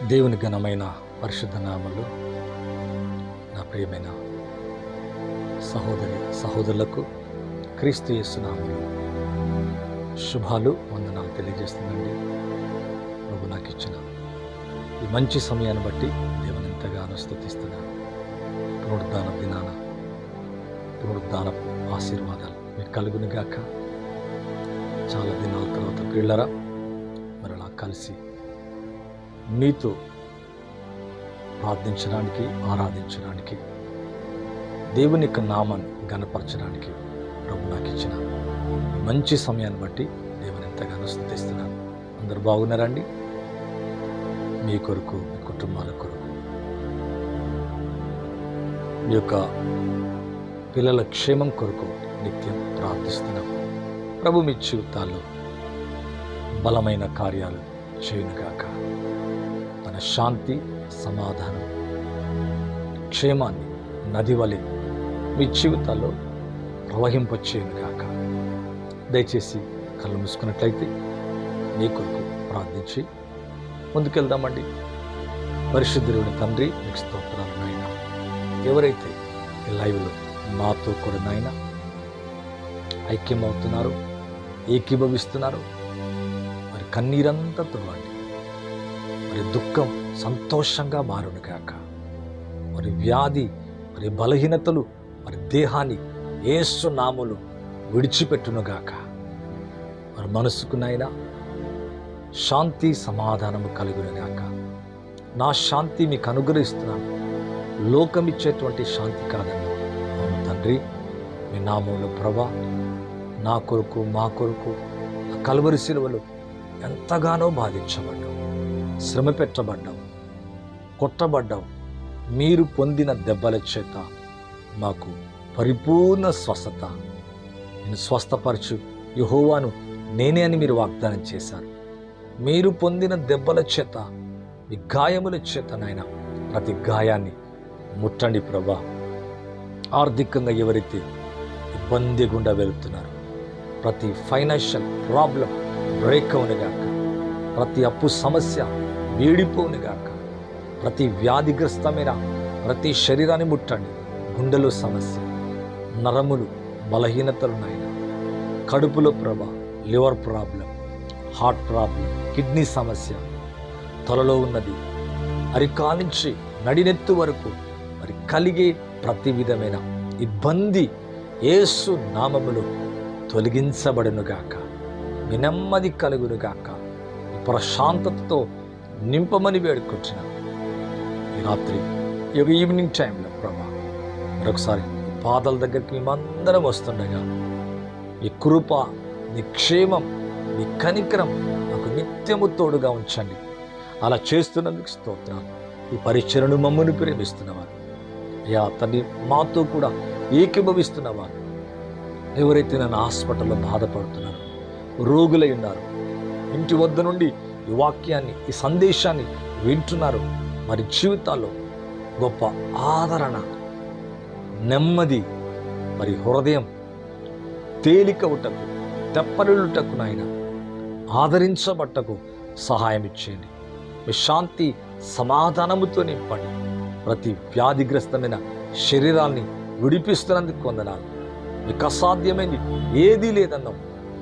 దేవుని ఘనమైన పరిశుద్ధ నామలు నా ప్రియమైన సహోదరి సహోదరులకు క్రీస్తు యేసునామలు శుభాలు వందనాలు తెలియజేస్తుందండి. నువ్వు నాకు ఇచ్చిన ఈ మంచి సమయాన్ని బట్టి దేవుని ఎంతగానో స్థుతిస్తున్నాను పునరుద్ధాన దినాన పునరుద్ధాన ఆశీర్వాదాలు మీకు కలుగునిగాక. చాలా దినాల తర్వాత పిల్లరా మరలా కలిసి మీతో ప్రార్థించడానికి ఆరాధించడానికి దేవుని యొక్క నామాన్ని గనపరచడానికి ప్రభు నాకు ఇచ్చిన మంచి సమయాన్ని బట్టి దేవుని ఎంతగానో స్థుతిస్తున్నాను. అందరు బాగున్నారండి? మీ కొరకు మీ కుటుంబాల కొరకు. మీ యొక్క పిల్లల క్షేమం కొరకు నిత్యం ప్రార్థిస్తున్నాం. ప్రభు మీ జీవితాల్లో బలమైన కార్యాలు చేయనుగాక. తన శాంతి సమాధానం. క్షేమాన్ని నది వలె మీ జీవితాల్లో ప్రవహింపచేయునుగాక దయచేసి కళ్ళు మూసుకున్నట్లయితే మీ కొరకు ప్రార్థించి ముందుకెళ్దామండి. పరిశుద్ధుని తండ్రి మీకు స్తోత్రాలు నాయన. ఎవరైతే ఈ లైవ్లో మాతో కూడా నాయన ఐక్యమవుతున్నారు ఏకీభవిస్తున్నారు మరి కన్నీరంతా తుడవండి మరి దుఃఖం సంతోషంగా మారును కాక మరి వ్యాధి మరి బలహీనతలు మరి దేహాన్ని ఏసు నాములు విడిచిపెట్టునుగాక మరి మనసుకునైనా శాంతి సమాధానము కలుగునుగాక నా శాంతి మీకు అనుగ్రహిస్తున్నాను. లోకం ఇచ్చేటువంటి శాంతి కాదన్న అవును తండ్రి మీ నామంలో ప్రభా నా కొరకు మా కొరకు కలువరి శిలువలు ఎంతగానో బాధించబడ్డాం శ్రమ పెట్టబడ్డాం కొట్టబడ్డాం మీరు పొందిన దెబ్బల చేత మాకు పరిపూర్ణ స్వస్థత. నేను స్వస్థపరచు. యహోవాను నేనే అని మీరు వాగ్దానం చేశారు. మీరు పొందిన దెబ్బల చేత మీ గాయముల చేత నాయన ప్రతి గాయాన్ని ముట్టండి ప్రభా. ఆర్థికంగా ఎవరైతే ఇబ్బంది గుండా వెళుతున్నారు ప్రతి ఫైనాన్షియల్ ప్రాబ్లం బ్రేక్ అవునగాక ప్రతి అప్పు సమస్య వేడిపోనుగాక ప్రతి వ్యాధిగ్రస్తమైన ప్రతి శరీరాన్ని ముట్టండి. గుండెలో సమస్య నరములు బలహీనతలు నాయన. కడుపులో ప్రభ liver problem heart problem kidney సమస్య. తలలో ఉన్నది అరికాల నుంచి నడినెత్తు వరకు మరి కలిగే ప్రతి విధమైన ఇబ్బంది ఏసు నామములో తొలగించబడునుగాక. మీ నెమ్మది కలుగునుగాక. ప్రశాంతతతో నింపమని వేడుకుంటున్నా ఈ రాత్రి ఈ యొక్క ఈవినింగ్ టైంలో ప్రభా మరొకసారి పాదాల దగ్గరికి మేమందరం వస్తుండగా మీ కృప నీ క్షేమం నీ కనికరం నాకు నిత్యము తోడుగా ఉంచండి. అలా చేస్తున్నందుకు స్తోత్రాలు. ఈ పరిచయను మమ్మల్ని ప్రేమిస్తున్నవారు. అయ్యా తండ్రి మాతో కూడా ఏకీభవిస్తున్నవారు. ఎవరైతే నన్ను హాస్పిటల్లో బాధపడుతున్నారు రోగులై ఉన్నారు ఇంటి వద్ద నుండి ఈ వాక్యాన్ని ఈ సందేశాన్ని వింటున్నారు. మరి జీవితాల్లో గొప్ప ఆదరణ నెమ్మది మరి హృదయం తేలిక ఉటకు నైనా నాయన ఆదరించబట్టకు సహాయం ఇచ్చేయండి. మీ శాంతి సమాధానముతో నింపండి. ప్రతి వ్యాధిగ్రస్తమైన శరీరాన్ని విడిపిస్తున్నందుకు వందనాలు. మీకు అసాధ్యమైంది ఏదీ లేదన్నాం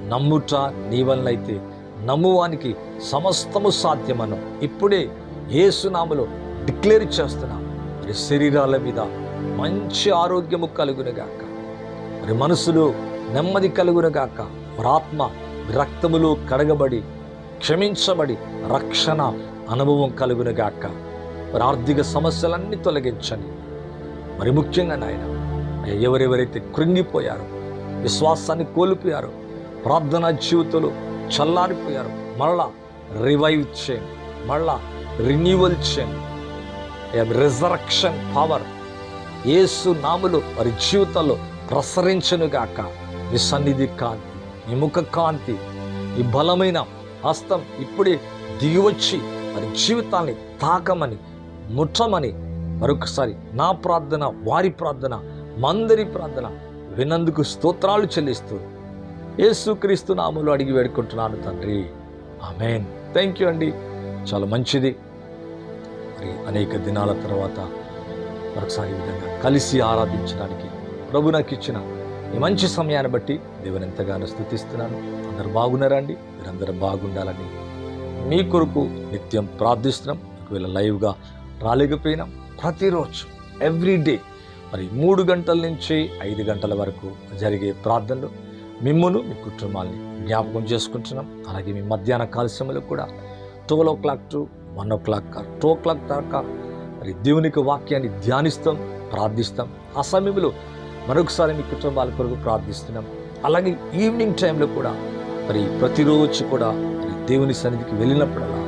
నమ్ముట నీ వలనైతే నమ్మువానికి సమస్తము సాధ్యమను ఇప్పుడే ఏసునామలో డిక్లేర్ చేస్తున్నాం. మరి శరీరాల మీద మంచి ఆరోగ్యము కలుగునుగాక మరి మనసులో నెమ్మది కలుగునుగాక మరి ఆత్మ రక్తములో కడగబడి క్షమించబడి రక్షణ అనుభవం కలుగునుగాక మరి ఆర్థిక సమస్యలన్నీ తొలగించండి. మరి ముఖ్యంగా నాయన ఎవరెవరైతే కృంగిపోయారో విశ్వాసాన్ని కోల్పోయారో ప్రార్థనా జీవితంలో చల్లారిపోయారు. మళ్ళా రివైవ్ చేయండి మళ్ళా రిన్యూవల్ చేయండి రిజరక్షన్ పవర్ ఏసు నాములు వారి జీవితంలో ప్రసరించనుగాక మీ సన్నిధి కాంతి మీ ముఖ కాంతి ఈ బలమైన హస్తం ఇప్పుడే దిగివచ్చి వారి జీవితాన్ని తాకమని ముట్టమని మరొకసారి నా ప్రార్థన వారి ప్రార్థన మందరి ప్రార్థన వినందుకు స్తోత్రాలు చెల్లిస్తూ యేసుక్రీస్తు నామములో అడిగి వేడుకుంటున్నాను తండ్రి. ఆమెన్. థ్యాంక్ యూ అండి. చాలా మంచిది. మరి అనేక దినాల తర్వాత మరొకసారి ఈ విధంగా కలిసి ఆరాధించడానికి ప్రభు నాకు ఇచ్చిన ఈ మంచి సమయాన్ని బట్టి దేవుని ఎంతగానో స్థుతిస్తున్నాను. అందరు బాగున్నారా అండి మీరందరూ బాగుండాలని మీ కొరకు నిత్యం ప్రార్థిస్తున్నాం. ఒకవేళ లైవ్గా రాలేకపోయినాం ప్రతిరోజు ఎవ్రీ డే మరి మూడు గంటల నుంచి ఐదు గంటల వరకు జరిగే ప్రార్థనలు మిమ్మును మీ కుటుంబాన్ని జ్ఞాపకం చేసుకుంటున్నాం. అలాగే మీ మధ్యాహ్న కాల కూడా twelve o'clock to one o'clock two o'clock దాకా మరి దేవునికి వాక్యాన్ని ధ్యానిస్తాం ప్రార్థిస్తాం. ఆ సమయంలో మరొకసారి మీ కుటుంబాల కొరకు ప్రార్థిస్తున్నాం. అలాగే ఈవినింగ్ టైంలో కూడా మరి ప్రతిరోజు కూడా మరి దేవుని సన్నిధికి వెళ్ళినప్పుడల్లా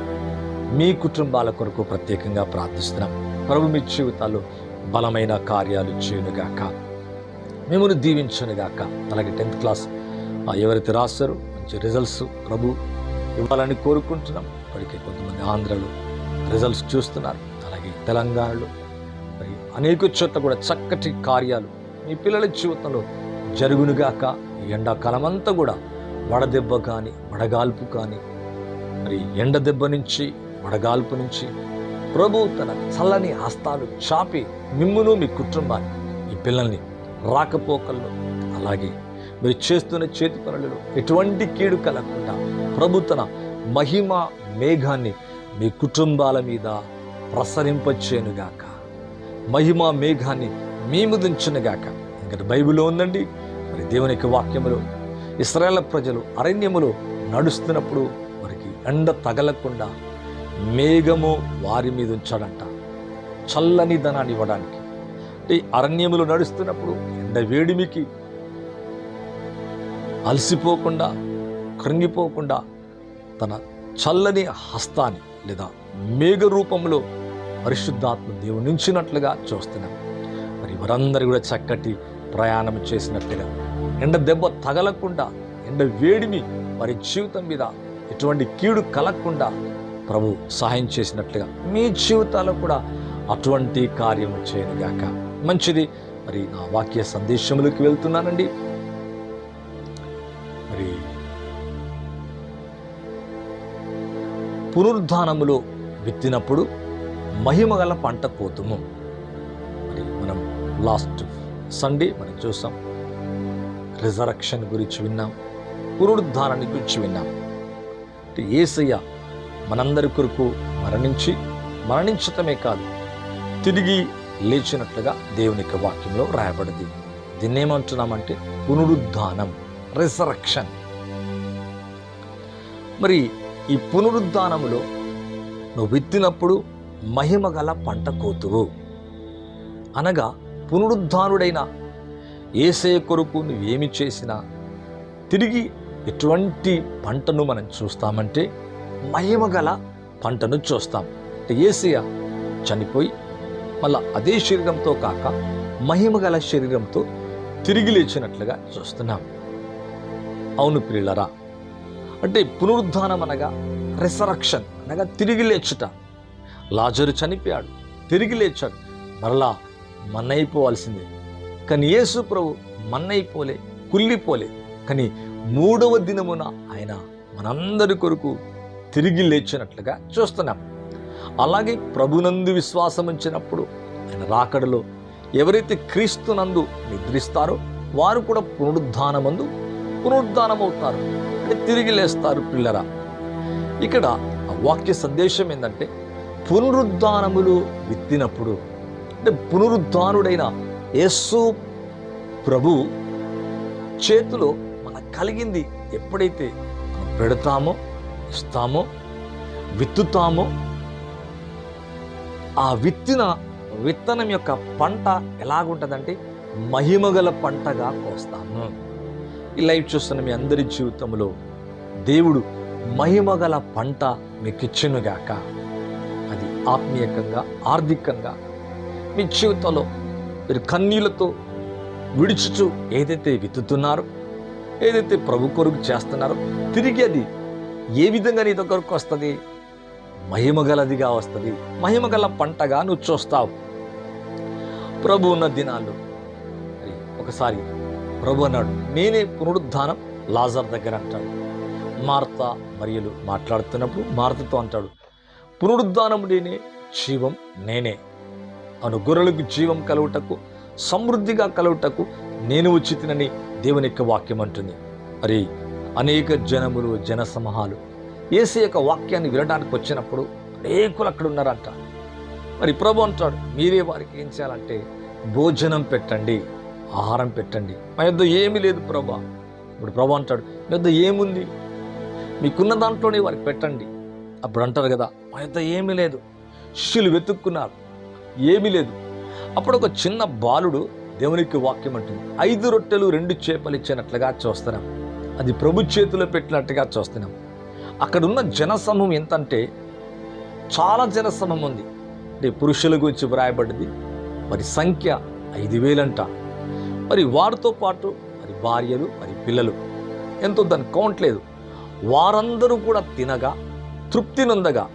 మీ కుటుంబాల కొరకు ప్రత్యేకంగా ప్రార్థిస్తున్నాం. ప్రభు మీ జీవితాలు బలమైన కార్యాలు చేయనుగాక. మిమ్మల్ని దీవించనుగాక. అలాగే టెన్త్ క్లాస్ ఎవరైతే రాస్తారో మంచి రిజల్ట్స్ ప్రభు ఇవ్వాలని కోరుకుంటున్నాం. ఇప్పటికే కొంతమంది ఆంధ్రలో రిజల్ట్స్ చూస్తున్నారు. అలాగే తెలంగాణలో మరి అనేక చోట్ల కూడా చక్కటి కార్యాలు మీ పిల్లల జీవితంలో జరుగునుగాక ఈ ఎండాకాలం అంతా కూడా వడదెబ్బ కానీ వడగాల్పు కానీ మరి ఎండ దెబ్బ నుంచి వడగాల్పు నుంచి ప్రభు తన చల్లని హస్తాలు చాపి మిమ్మును మీ కుటుంబాన్ని మీ పిల్లల్ని రాకపోకల్లో అలాగే మీరు చేస్తున్న చేతి పనులలో ఎటువంటి కీడు కలగకుండా ప్రభు తన మహిమ మేఘాన్ని మీ కుటుంబాల మీద ప్రసరింపచేనుగాక మహిమ మేఘాన్ని మీ ముదించునుగాక ఇంకా బైబిల్లో ఉందండి. మరి దేవుని యొక్క వాక్యములో ఇస్రాయేల్ ప్రజలు అరణ్యములో నడుస్తున్నప్పుడు వారికి ఎండ తగలకుండా మేఘము వారి మీద ఉంచాడంట. చల్లని ధనాన్ని ఇవ్వడానికి. అంటే అరణ్యములు నడుస్తున్నప్పుడు ఎండ వేడిమికి అలసిపోకుండా కృంగిపోకుండా తన చల్లని హస్తాన్ని లేదా మేఘ రూపంలో పరిశుద్ధాత్మ దేవుని నుంచినట్లుగా చూస్తున్నాం మరి వారందరూ కూడా చక్కటి ప్రయాణం చేసినట్లుగా ఎండ దెబ్బ తగలకుండా ఎండ వేడిమి వారి జీవితం మీద ఎటువంటి కీడు కలగకుండా ప్రభు సహాయం చేసినట్లుగా మీ జీవితాల్లో కూడా అటువంటి కార్యము చేయనుగాక. మంచిది. మరి నా వాక్య సందేశములకు వెళ్తున్నానండి. పునరుద్ధానములో విత్తినప్పుడు మహిమ గల పంట కోతుము మరి మనం లాస్ట్ సండే మనం చూసాం. రిజరక్షన్ గురించి విన్నాం. పునరుద్ధానాన్ని గురించి విన్నాం. అంటే ఏసయ్య మనందరి కొరకు మరణించి మరణించటమే కాదు తిరిగి లేచినట్లుగా దేవుని యొక్క వాక్యంలో రాయబడింది. దీన్ని ఏమంటున్నామంటే పునరుద్ధానం రిజరక్షన్. మరి ఈ పునరుద్ధానములో నువ్వు విత్తినప్పుడు మహిమ గల పంట కోతువు. అనగా పునరుద్ధానుడైన ఏసే కొరకు నువ్వేమి చేసినా తిరిగి ఎటువంటి పంటను మనం చూస్తామంటే మహిమ గల పంటను చూస్తాం. అంటే ఏసయ చనిపోయి మళ్ళా అదే శరీరంతో కాక మహిమ గల శరీరంతో తిరిగి లేచినట్లుగా చూస్తున్నాం. అవును పిల్లరా అంటే పునరుద్ధానం అనగా రిసరక్షన్ అనగా తిరిగి లేచుట. లాజరు చనిపోయాడు తిరిగి లేచాడు. మరలా మన్నైపోవాల్సిందే. కానీ యేసు ప్రభు మన్నైపోలే కుల్లిపోలే కానీ మూడవ దినమున ఆయన మనందరి కొరకు తిరిగి లేచినట్లుగా చూస్తున్నాం. అలాగే ప్రభునందు విశ్వాసం ఉంచినప్పుడు ఆయన రాకడలో ఎవరైతే క్రీస్తునందు నిద్రిస్తారో వారు కూడా పునరుద్ధానమందు పునరుద్ధానమవుతారు. అంటే తిరిగి లేస్తారు పిల్లరా. ఇక్కడ వాక్య సందేశం ఏంటంటే పునరుద్ధానములు విత్తినప్పుడు అంటే పునరుద్ధానుడైన యేసు ప్రభు చేతిలో మనకు కలిగింది ఎప్పుడైతే మనం పెడతామో ఇస్తామో విత్తుతామో ఆ విత్తిన విత్తనం యొక్క పంట ఎలాగుంటుందంటే మహిమగల పంటగా కోస్తాము. ఈ లైవ్ చూస్తున్న మీ అందరి జీవితంలో దేవుడు మహిమగల పంట మీకు అది ఆత్మీయకంగా ఆర్థికంగా మీ జీవితంలో మీరు కన్నీళ్ళతో విడుచుచు ఏదైతే విత్తుతున్నారో ఏదైతే ప్రభు కొరకు చేస్తున్నారో తిరిగి అది ఏ విధంగా నీ దగ్గరకు వస్తుంది? మహిమగలదిగా వస్తుంది. మహిమగల పంటగా నువ్వు చూస్తావు. ప్రభు ఉన్న దినాల్లో ఒకసారి ప్రభు అన్నాడు నేనే పునరుద్ధానం లాజర్ దగ్గర అంటాడు. మార్త మరియులు మాట్లాడుతున్నప్పుడు మార్తతో అంటాడు పునరుద్ధానం నేనే జీవం నేనే. అను గొర్రెలకు జీవం కలుగుటకు సమృద్ధిగా కలుగుటకు నేను వచ్చి తినని దేవుని యొక్క వాక్యం అంటుంది. మరి అనేక జనములు జనసమూహాలు ఏసీ యొక్క వాక్యాన్ని వినడానికి వచ్చినప్పుడు అనేకులు అక్కడ ఉన్నారంట. మరి ప్రభు అంటాడు మీరే వారికి ఏం చేయాలంటే భోజనం పెట్టండి. ఆహారం పెట్టండి. మా యొద్ ఏమీ లేదు ప్రభా. ఇప్పుడు ప్రభు అంటాడు మీ యొద్ ఏముంది? మీకున్న దాంట్లోనే వారికి పెట్టండి. అప్పుడు అంటారు కదా మా యొద్ ఏమీ లేదు. శిష్యులు వెతుక్కున్నారు. ఏమీ లేదు. అప్పుడు ఒక చిన్న బాలుడు దేవునికి వాక్యం అంటుంది ఐదు రొట్టెలు రెండు చేపలు ఇచ్చినట్లుగా చూస్తున్నాం. అది ప్రభు చేతిలో పెట్టినట్టుగా చూస్తున్నాం. అక్కడ ఉన్న జనసమూహం ఎంతంటే చాలా జనసమూహం ఉంది. అంటే పురుషుల గురించి వ్రాయబడ్డది. మరి సంఖ్య ఐదు వేలంట. మరి వారితో పాటు మరి భార్యలు మరి పిల్లలు. ఎంతో దాన్ని కౌంట్ లేదు. వారందరూ కూడా తినగా తృప్తి నొందగా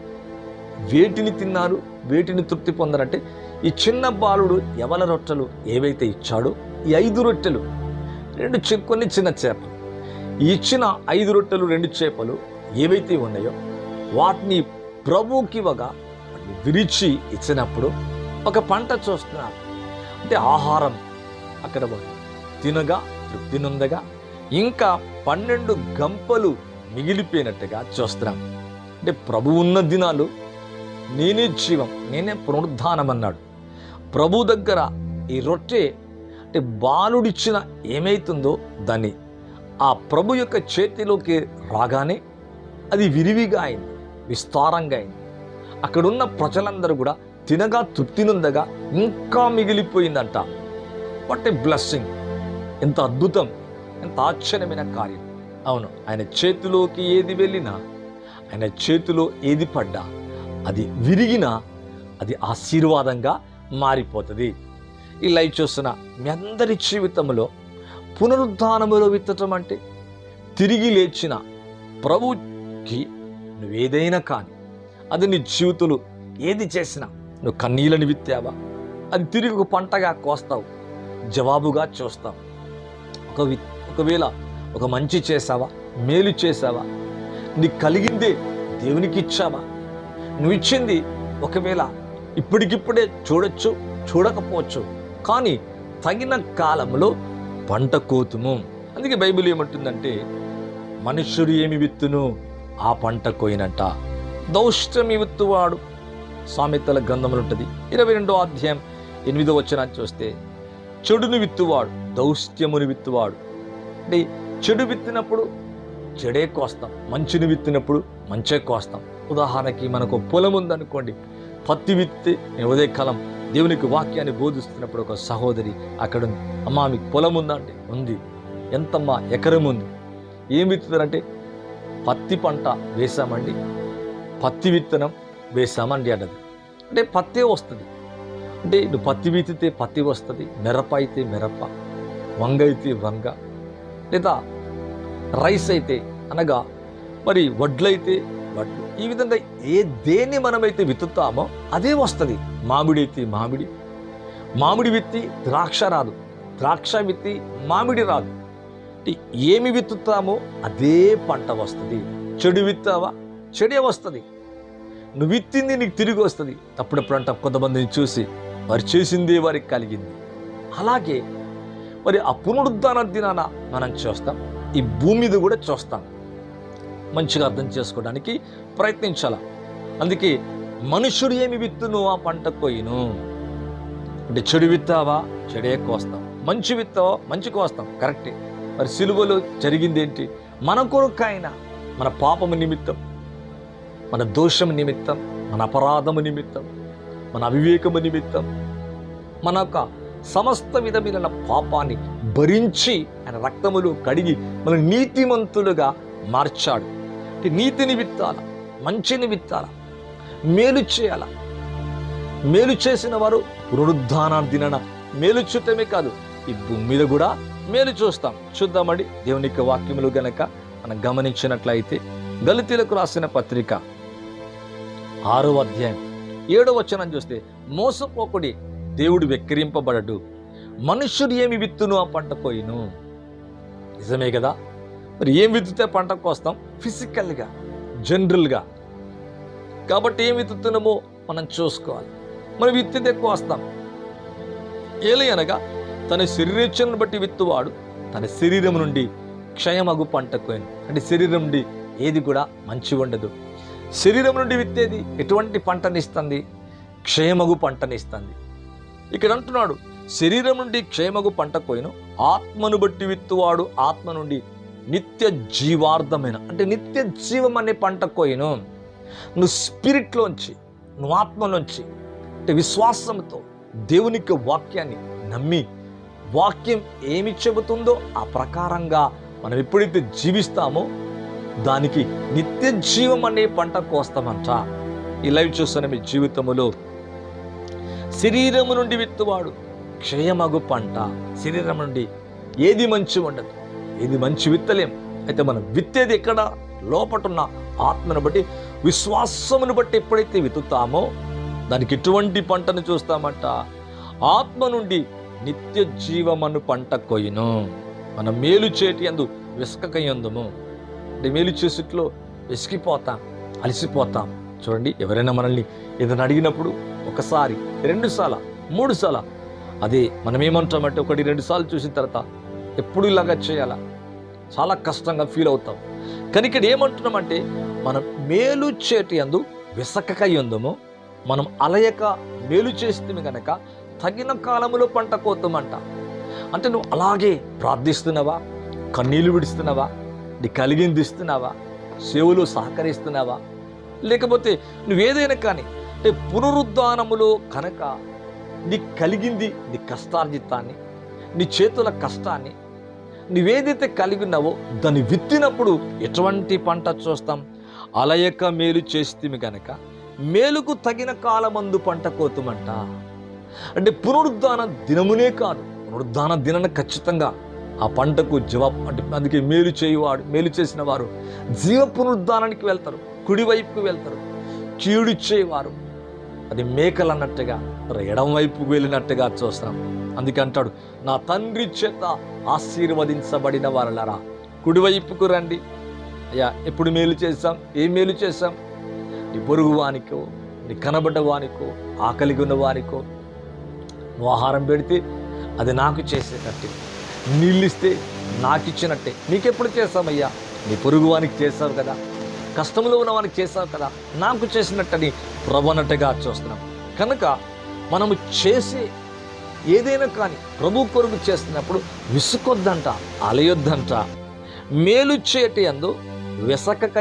వేటిని తిన్నారు వేటిని తృప్తి పొందరంటే ఈ చిన్న బాలుడు ఎవల రొట్టెలు ఏవైతే ఇచ్చాడో ఈ ఐదు రొట్టెలు రెండు కొన్ని చిన్న చేపలు. ఇచ్చిన ఐదు రొట్టెలు రెండు చేపలు ఏవైతే ఉన్నాయో వాటిని ప్రభువుకి ఇవ్వగా విరిచి ఇచ్చినప్పుడు ఒక పంట చూస్తున్నారు. అంటే ఆహారం అక్కడ వారు తినగా తృప్తి నొందగా ఇంకా పన్నెండు గంపలు మిగిలిపోయినట్టుగా చూస్తున్నాం. అంటే ప్రభు ఉన్న దినాలు నేనే జీవం నేనే పునరుద్ధానం అన్నాడు ప్రభు దగ్గర ఈ రొట్టె అంటే బాలుడిచ్చిన ఏమైతుందో దాన్ని ఆ ప్రభు యొక్క చేతిలోకి రాగానే అది విరివిగా అయింది విస్తారంగా అయింది. అక్కడున్న ప్రజలందరూ కూడా తినగా తృప్తినుందగా ఇంకా మిగిలిపోయిందంట. వాట్ ఏ బ్లెస్సింగ్ ఎంత అద్భుతం. ఎంత ఆశ్చర్యమైన కార్యం. అవును ఆయన చేతిలోకి ఏది వెళ్ళినా ఆయన చేతిలో ఏది పడ్డా అది విరిగినా అది ఆశీర్వాదంగా మారిపోతుంది. ఈ లైవ్ చూస్తున్న మీ అందరి జీవితంలో పునరుద్ధానములో విత్తటం అంటే తిరిగి లేచిన ప్రభుకి నువ్వేదైనా కానీ అది నీ జీవితంలో ఏది చేసినా నువ్వు కన్నీళ్ళని విత్తావా? అది తిరిగి ఒక పంటగా కోస్తావు. జవాబుగా చూస్తాం. ఒక ఒకవేళ ఒక మంచి చేసావా మేలు చేసావా నీకు కలిగిందే దేవునికి ఇచ్చావా? నువ్వు ఇచ్చింది ఒకవేళ ఇప్పటికిప్పుడే చూడొచ్చు చూడకపోవచ్చు. కానీ తగిన కాలంలో పంట కోతుము. అందుకే బైబిల్ ఏమంటుందంటే మనుష్యుడు ఏమి విత్తును? ఆ పంట కోయినట్ట దౌష్టమి విత్తువాడు. సామెతల గ్రంథములు ఉంటుంది. ఇరవై రెండో అధ్యాయం ఎనిమిదో వచ్చిన చూస్తే చెడును విత్తువాడు దౌష్ట్యమును విత్తువాడు. అంటే చెడు విత్తినప్పుడు చెడే కోస్తాం మంచిని విత్తినప్పుడు మంచే కోస్తాం. ఉదాహరణకి మనకు పొలం ఉందనుకోండి పత్తి విత్తి ఉదయ ఉదయకాలం దేవునికి వాక్యాన్ని బోధిస్తున్నప్పుడు ఒక సహోదరి అక్కడ ఉంది అమ్మా మీకు పొలం ఉందా? ఉంది. ఎంతమ్మా ఎకరం ఉంది. ఏం విత్తుతారంటే పత్తి పంట వేసామండి పత్తి విత్తనం వేసామండి అన్నది. అంటే పత్తే వస్తుంది. అంటే నువ్వు పత్తి విత్తితే పత్తి వస్తుంది మిరప అయితే మిరప వంగ అయితే వంగ లేదా రైస్ అయితే అనగా మరి వడ్లయితే వడ్లు. ఈ విధంగా ఏ దేన్ని మనమైతే విత్తుతామో అదే వస్తుంది. మామిడి అయితే మామిడి మామిడి విత్తి ద్రాక్ష రాదు ద్రాక్ష విత్తి మామిడి రాదు. అంటే ఏమి విత్తుతామో అదే పంట వస్తుంది. చెడు విత్తావా? చెడే వస్తుంది. నువ్వు విత్తింది నీకు తిరిగి వస్తుంది. అప్పుడప్పుడు అంట కొంతమందిని చూసి వారు చేసిందే వారికి కలిగింది. అలాగే మరి ఆ పునరుద్ధాన దినాన మనం చూస్తాం. ఈ భూమి మీద కూడా చూస్తాం. మంచిగా అర్థం చేసుకోవడానికి ప్రయత్నించాల. అందుకే మనుషుడు ఏమి విత్తును? ఆ పంట కోయిను. అంటే చెడు విత్తావా? చెడే కోస్తాం. మంచి విత్తావా మంచి కోస్తాం. కరెక్టే. మరి సిలువలో జరిగింది ఏంటి మన కొరకు ఆయన మన పాపము నిమిత్తం మన దోషము నిమిత్తం మన అపరాధము నిమిత్తం మన అవివేకము నిమిత్తం మన యొక్క సమస్త విధమైన పాపాన్ని భరించి ఆయన రక్తములు కడిగి మన నీతిమంతులుగా మార్చాడు. అంటే నీతిని విత్తాల మంచిని విత్తాల మేలు చేయాల. మేలు చేసిన వారు పునరుద్ధాన దినన మేలు చూడటమే కాదు ఈ భూమి మీద కూడా మేలు చూస్తాం. చూద్దామండి దేవుని యొక్క వాక్యములు గనక మనం గమనించినట్లయితే దళితులకు రాసిన పత్రిక ఆరో అధ్యాయం ఏడో వచనం చూస్తే మోసపోకుడి దేవుడు వెక్కిరింపబడడు. మనుష్యుడు ఏమి విత్తును? ఆ పంట కోయిను. నిజమే కదా? మరి ఏం విత్తుతే పంట కోస్తాం? ఫిజికల్గా జనరల్గా. కాబట్టి ఏం విత్తుతున్నామో మనం చూసుకోవాలి. మనం విత్తితే ఎక్కువ వస్తాం ఏలి అనగా తన శరీరేచ్ఛను బట్టి విత్తువాడు తన శరీరం నుండి క్షయమగు పంట కోయను. అంటే శరీరం నుండి ఏది కూడా మంచి ఉండదు శరీరం నుండి విత్తేది? ఎటువంటి పంటనిస్తుంది? క్షేమగు పంటనిస్తుంది. ఇక్కడ అంటున్నాడు శరీరం నుండి క్షేమగు పంట కోయను ఆత్మను బట్టి విత్తువాడు ఆత్మ నుండి నిత్య జీవార్థమైన అంటే నిత్య జీవం అనే పంట కోయను నువ్వు స్పిరిట్లోంచి నువ్వు ఆత్మలోంచి అంటే విశ్వాసంతో దేవునికి వాక్యాన్ని నమ్మి వాక్యం ఏమి చెబుతుందో ఆ ప్రకారంగా మనం ఎప్పుడైతే జీవిస్తామో దానికి నిత్య జీవం అనే పంట కోస్తామంట. ఈ లైవ్ చూస్తున్న మీ జీవితంలో శరీరము నుండి విత్తువాడు క్షయమగు పంట. శరీరం నుండి ఏది మంచి ఉండదు. ఏది మంచి విత్తలేం. అయితే మనం విత్తేది ఎక్కడ? లోపటున్న ఆత్మను బట్టి విశ్వాసమును బట్టి ఎప్పుడైతే విత్తుతామో దానికి ఎటువంటి పంటను చూస్తామంట. ఆత్మ నుండి నిత్య జీవమను పంట కొయ్యను. మనం మేలు చేటి అందు విసుకకయందుము మేలు చేసిట్లో విసిగిపోతాం అలసిపోతాం. చూడండి ఎవరైనా మనల్ని ఏదైనా అడిగినప్పుడు ఒకసారి రెండు సార్ల మూడు సార్ల అదే మనం ఏమంటామంటే ఒకటి రెండు సార్లు చూసిన తర్వాత ఎప్పుడు ఇలాగా చేయాలా? చాలా కష్టంగా ఫీల్ అవుతాం. కానీ ఇక్కడ ఏమంటున్నామంటే మనం మేలు చేటి అందు విసకక ఉందము మనం అలయక మేలు చేస్తుంది కనుక తగిన కాలంలో పంట కోతామంట. అంటే నువ్వు అలాగే ప్రార్థిస్తున్నావా? కన్నీళ్ళు విడుస్తున్నావా? నీ కలిగింది ఇస్తున్నావా? సేవలు సహకరిస్తున్నావా? లేకపోతే నువ్వేదైనా కానీ అంటే పునరుద్ధానములో కనుక నీ కలిగింది నీ కష్టార్జితాన్ని నీ చేతుల కష్టాన్ని నువ్వేదైతే కలిగి ఉన్నావో దాన్ని విత్తినప్పుడు ఎటువంటి పంట చూస్తాం? అలయక మేలు చేస్తే కనుక మేలుకు తగిన కాలమందు పంట కోతుమంట. అంటే పునరుద్ధాన దినమునే కాదు పునరుద్ధాన దినాన్ని ఖచ్చితంగా ఆ పంటకు జవాబు అంటే అందుకే మేలు చేయువాడు మేలు చేసిన వారు జీవ పునరుద్ధానానికి వెళ్తారు కుడివైపుకు వెళ్తారు కీడు చేయవారు. అది మేకలు అన్నట్టుగా ఎడం వైపుకు వెళ్ళినట్టుగా చూస్తాం అందుకే అంటాడు నా తండ్రి చేత ఆశీర్వదించబడిన వారలరా కుడివైపుకు రండి. అయ్యా ఎప్పుడు మేలు చేశాం? ఏం మేలు చేశాం? నీ పొరుగు వానికో నీ కనబడ్డ వానికో ఆకలిగున్న వానికో నువ్వు ఆహారం పెడితే అది నాకు చేసేటట్టు. నీళ్ళిస్తే నాకిచ్చినట్టే. నీకెప్పుడు చేస్తామయ్యా నీ పొరుగు వానికి చేసావు కదా. కష్టంలో ఉన్న వానికి చేసావు కదా. నాకు చేసినట్టని ప్రభనట్టుగా చూస్తున్నాం. కనుక మనము చేసే ఏదైనా కానీ ప్రభు కొరకు చేస్తున్నప్పుడు విసుకొద్దంట అలయొద్దంట. మేలు చేయటి అందు విసకక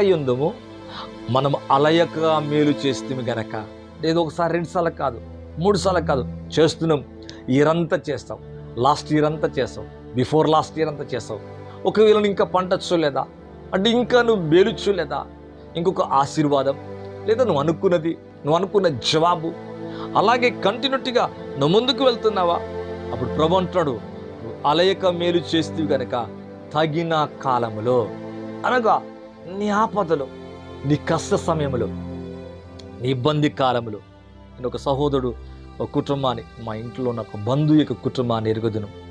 మనం అలయక మేలు చేస్తుంది గనక. ఏదో ఒకసారి రెండు సార్లు కాదు మూడు సార్లు కాదు. చేస్తున్నాం. ఇయర్ అంతా చేస్తాం. లాస్ట్ ఇయర్ అంతా చేస్తాం. బిఫోర్ లాస్ట్ ఇయర్ అంతా చేస్తావు. ఒకవేళ నువ్వు ఇంకా పంట చూడలేదా అంటే ఇంకా నువ్వు మేలు చూడలేదా? ఇంకొక ఆశీర్వాదం. లేదా నువ్వు అనుకున్నది నువ్వు అనుకున్న జవాబు. అలాగే కంటిన్యూటీగా నువ్వు ముందుకు వెళ్తున్నావా? అప్పుడు ప్రభు అంటాడు నువ్వు అలయక మేలు చేస్తూ గనక తగిన కాలములో. అనగా నీ ఆపదలో నీ కష్ట సమయంలో నీ ఇబ్బంది కాలంలో నేను ఒక సహోదరుడు ఒక కుటుంబాన్ని మా ఇంట్లో ఉన్న ఒక బంధువు యొక్క కుటుంబాన్ని ఎరుగుదును.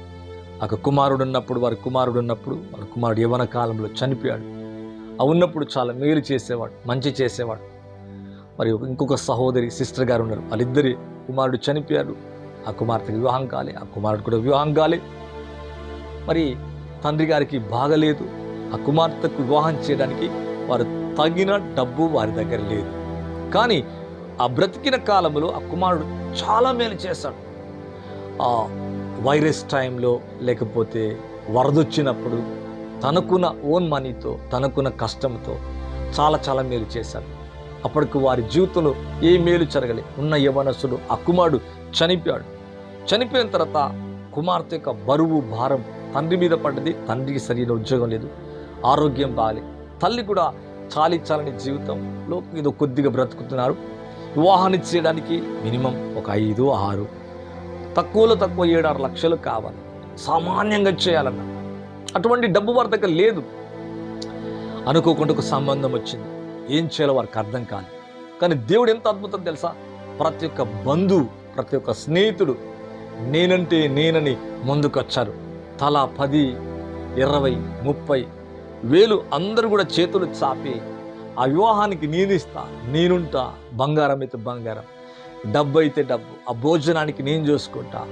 ఒక కుమారుడు ఉన్నప్పుడు వారి కుమారుడు ఉన్నప్పుడు వారి కుమారుడు యవన కాలంలో చనిపోయాడు. ఆ ఉన్నప్పుడు చాలా మేలు చేసేవాడు మంచి చేసేవాడు. మరి ఇంకొక సహోదరి సిస్టర్ గారు ఉన్నారు. వాళ్ళిద్దరి కుమారుడు చనిపోయాడు. ఆ కుమార్తెకి వివాహం కాలే ఆ కుమారుడు కూడా వివాహం కాలే. మరి తండ్రి గారికి బాగలేదు. ఆ కుమార్తెకు వివాహం చేయడానికి వారు తగిన డబ్బు వారి దగ్గర లేదు. కానీ ఆ బ్రతికిన కాలంలో ఆ కుమారుడు చాలా మేలు చేశాడు. వైరస్ టైంలో లేకపోతే వరదొచ్చినప్పుడు తనకున్న ఓన్ మనీతో తనకున్న కష్టంతో చాలా చాలా మేలు చేశాడు అప్పటికి వారి జీవితంలో ఏ మేలు జరగలే. ఉన్న యవనసుడు ఆ కుమారుడు చనిపోయాడు. చనిపోయిన తర్వాత కుమార్తె యొక్క బరువు భారం తండ్రి మీద పడ్డది. తండ్రికి సరైన ఉద్యోగం లేదు. ఆరోగ్యం బాగాలే తల్లి కూడా చాలి చాలని జీవితంలో ఏదో కొద్దిగా బ్రతుకుతున్నారు. వివాహాన్ని చేయడానికి మినిమం ఒక ఐదు ఆరు తక్కువలో తక్కువ ఏడారు లక్షలు కావాలి. సామాన్యంగా చేయాలన్న. అటువంటి డబ్బు వారి దగ్గర లేదు. అనుకోకుండా ఒక సంబంధం వచ్చింది. ఏం చేయాలో వారికి అర్థం కాదు కానీ దేవుడు ఎంత అద్భుతం తెలుసా? ప్రతి ఒక్క బంధువు ప్రతి ఒక్క స్నేహితుడు నేనంటే నేనని ముందుకొచ్చారు తలా పది ఇరవై ముప్పై వేలు అందరూ కూడా చేతులు చాపి ఆ వివాహానికి నేనిస్తా నేనుంటా బంగారం అయితే బంగారం. డబ్బు అయితే డబ్బు. ఆ భోజనానికి నేను చూసుకుంటా.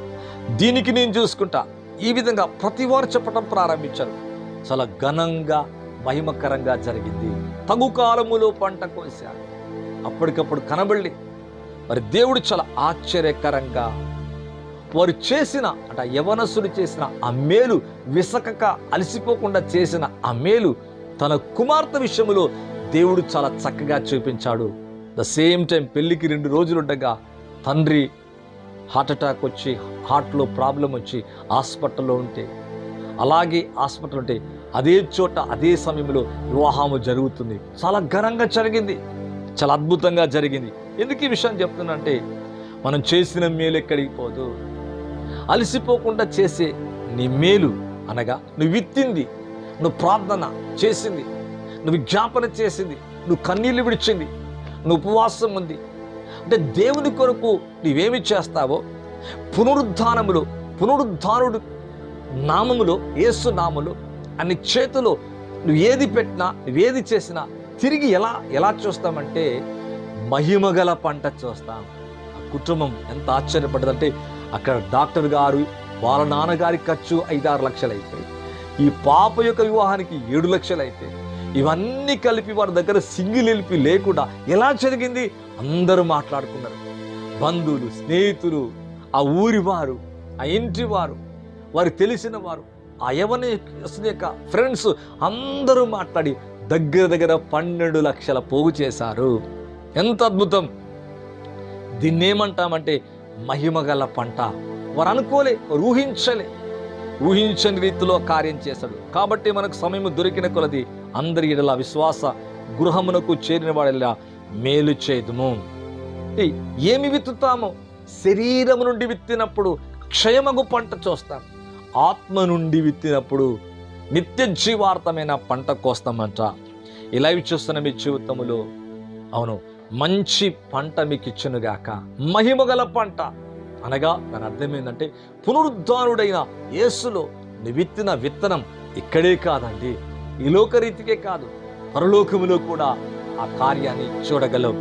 దీనికి నేను చూసుకుంటా. ఈ విధంగా ప్రతి వారు చెప్పడం ప్రారంభించారు. చాలా ఘనంగా మహిమకరంగా జరిగింది. తగు కాలములో పంట కోశారు అప్పటికప్పుడు కనబడి మరి దేవుడు చాలా ఆశ్చర్యకరంగా వారు చేసిన అంటే యవనసులు చేసిన ఆ మేలు విసకక అలసిపోకుండా చేసిన ఆ మేలు తన కుమార్తె విషయంలో దేవుడు చాలా చక్కగా చూపించాడు. ద సేమ్ టైం పెళ్ళికి రెండు రోజులు ఉండగా తండ్రి హార్ట్ అటాక్ వచ్చి హార్ట్లో ప్రాబ్లం వచ్చి హాస్పిటల్లో ఉంటే అలాగే హాస్పిటల్ ఉంటే అదే చోట అదే సమయంలో వివాహము జరుగుతుంది. చాలా ఘనంగా జరిగింది. చాలా అద్భుతంగా జరిగింది. ఎందుకు ఈ విషయం చెప్తున్నంటే మనం చేసిన మేలు ఎక్కడికి పోదు. అలసిపోకుండా చేసే నీ మేలు అనగా నువ్వు విత్తింది నువ్వు ప్రార్థన చేసింది నువ్వు జ్ఞాపన చేసింది నువ్వు కన్నీళ్ళు విడిచింది నువ్వు ఉపవాసం ఉంది. అంటే దేవుని కొరకు నువ్వేమి చేస్తావో పునరుద్ధానములో పునరుద్ధానుడు నామములో ఏసు నామములో అన్ని చేతిలో నువ్వు ఏది పెట్టినా నువ్వేది చేసినా తిరిగి ఎలా ఎలా చూస్తామంటే మహిమగల పంట చూస్తాం. ఆ కుటుంబం ఎంత ఆశ్చర్యపడ్డదంటే అక్కడ డాక్టర్ గారు వాళ్ళ నాన్నగారి ఖర్చు ఐదారు లక్షలు అయితే ఈ పాప యొక్క వివాహానికి ఏడు లక్షలు అయితే ఇవన్నీ కలిపి వారి దగ్గర సింగిల్ లేకుండా ఎలా జరిగింది? అందరూ మాట్లాడుకున్నారు. బంధువులు స్నేహితులు ఆ ఊరి వారు ఆ ఇంటి వారు వారు తెలిసిన వారు ఆ యవన యొక్క ఫ్రెండ్స్ అందరూ మాట్లాడి దగ్గర దగ్గర పన్నెండు లక్షల పోగు చేశారు. ఎంత అద్భుతం! దీన్ని ఏమంటామంటే మహిమగల పంట. వారు అనుకోలే ఊహించలే. ఊహించని రీతిలో కార్యం చేశాడు. కాబట్టి మనకు సమయం దొరికిన కొలది అందరి ఇడల విశ్వాస గృహమునకు చేరిన వాడిలా మేలు చేదుము. ఏమి విత్తుతామో? శరీరము నుండి విత్తినప్పుడు క్షయమగు పంట చూస్తాం ఆత్మ నుండి విత్తినప్పుడు నిత్య జీవార్థమైన పంట కోస్తామంట. ఇలా లైవ్ చూస్తున్న మీ జీవితములో అవును మంచి పంట మీకు ఇచ్చునుగాక మహిమగల పంట. అనగా దాని అర్థం ఏంటంటే పునరుద్ధానుడైన యేసులో విత్తిన విత్తనం ఇక్కడే కాదండి. ఈ లోకరీతికే కాదు పరలోకములో కూడా ఆ కార్యాన్ని చూడగలం